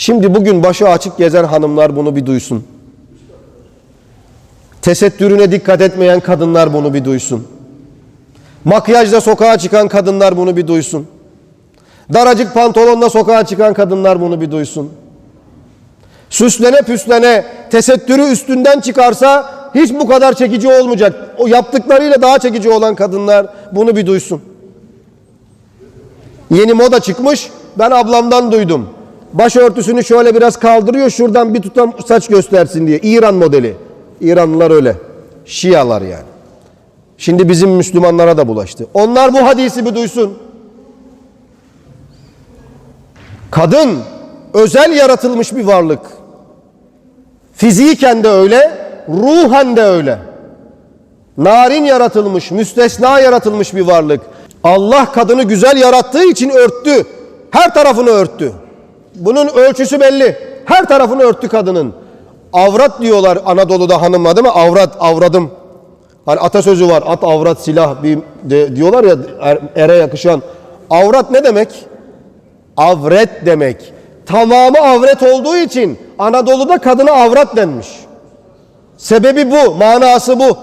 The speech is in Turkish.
Şimdi bugün başı açık gezen hanımlar bunu bir duysun. Tesettürüne dikkat etmeyen kadınlar bunu bir duysun. Makyajla sokağa çıkan kadınlar bunu bir duysun. Daracık pantolonla sokağa çıkan kadınlar bunu bir duysun. Süslene püslene tesettürü üstünden çıkarsa hiç bu kadar çekici olmayacak. O yaptıklarıyla daha çekici olan kadınlar bunu bir duysun. Yeni moda çıkmış. Ben ablamdan duydum. Başörtüsünü şöyle biraz kaldırıyor. Şuradan bir tutam saç göstersin diye. İran modeli. İranlılar öyle. Şialar yani. Şimdi bizim Müslümanlara da bulaştı. Onlar bu hadisi bir duysun. Kadın özel yaratılmış bir varlık. Fiziken de öyle, ruhen de öyle. Narin yaratılmış, müstesna yaratılmış bir varlık. Allah kadını güzel yarattığı için örttü. Her tarafını örttü. Bunun ölçüsü belli. Her tarafını örttü kadının. Avrat diyorlar Anadolu'da hanımla değil mi? Avrat, avradım. Hani atasözü var. At avrat silah bir de, diyorlar ya er- ere yakışan. Avrat ne demek? Avret demek. Tamamı avret olduğu için Anadolu'da kadına avrat denmiş. Sebebi bu, manası bu.